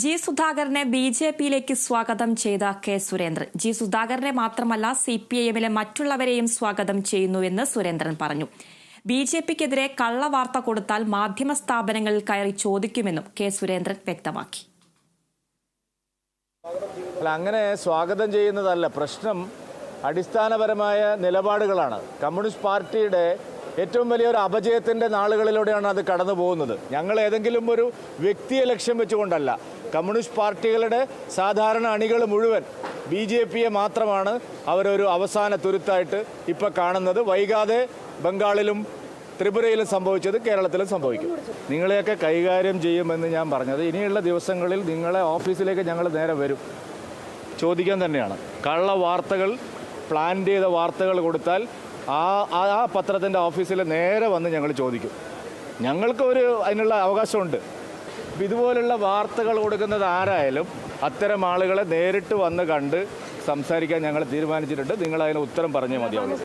G സുധാകരനെ B J പിയിലേക്ക് സ്വാഗതം ചെയ്ത കെ സുരേന്ദ്രൻ. ജി സുധാകരനെ മാത്രമല്ല സി പി ഐ എമ്മിലെ മറ്റുള്ളവരെയും സ്വാഗതം ചെയ്യുന്നുവെന്ന് സുരേന്ദ്രൻ പറഞ്ഞു. ബി ജെ പിക്കെതിരെ കള്ളവാർത്ത കൊടുത്താൽ മാധ്യമ സ്ഥാപനങ്ങളിൽ കയറി ചോദിക്കുമെന്നും കെ സുരേന്ദ്രൻ വ്യക്തമാക്കി. അല്ല അങ്ങനെ സ്വാഗതം ചെയ്യുന്നതല്ല പ്രശ്നം അടിസ്ഥാനപരമായ നിലപാടുകളാണ്. കമ്മ്യൂണിസ്റ്റ് പാർട്ടിയുടെ ഏറ്റവും വലിയൊരു അപജയത്തിന്റെ നാളുകളിലൂടെയാണ് അത് കടന്നു പോകുന്നത് ഞങ്ങൾ ഏതെങ്കിലും ഒരു വ്യക്തിയെ ലക്ഷ്യം വെച്ചുകൊണ്ടല്ല കമ്മ്യൂണിസ്റ്റ് പാർട്ടികളുടെ സാധാരണ അണികൾ മുഴുവൻ ബി ജെ പിയെ മാത്രമാണ് അവരൊരു അവസാന തുരുത്തായിട്ട് ഇപ്പോൾ കാണുന്നത്. വൈകാതെ ബംഗാളിലും ത്രിപുരയിലും സംഭവിച്ചത് കേരളത്തിലും സംഭവിക്കും. നിങ്ങളെയൊക്കെ കൈകാര്യം ചെയ്യുമെന്ന് ഞാൻ പറഞ്ഞത്. ഇനിയുള്ള ദിവസങ്ങളിൽ നിങ്ങളെ ഓഫീസിലേക്ക് ഞങ്ങൾ നേരെ വരും. ചോദിക്കാൻ തന്നെയാണ്. കള്ള വാർത്തകൾ പ്ലാൻ ചെയ്ത വാർത്തകൾ കൊടുത്താൽ ആ ആ പത്രത്തിന്റെ ഓഫീസിൽ നേരെ വന്ന് ഞങ്ങൾ ചോദിക്കും. ഞങ്ങൾക്ക് ഒരു അതിനുള്ള അവകാശമുണ്ട്. ഇതുപോലുള്ള വാർത്തകൾ കൊടുക്കുന്നത് ആരായാലും അത്തരം ആളുകളെ നേരിട്ട് വന്ന് കണ്ട് സംസാരിക്കാൻ ഞങ്ങൾ തീരുമാനിച്ചിട്ടുണ്ട്. നിങ്ങൾ അതിന് ഉത്തരം പറഞ്ഞേ മതിയാവുള്ളൂ.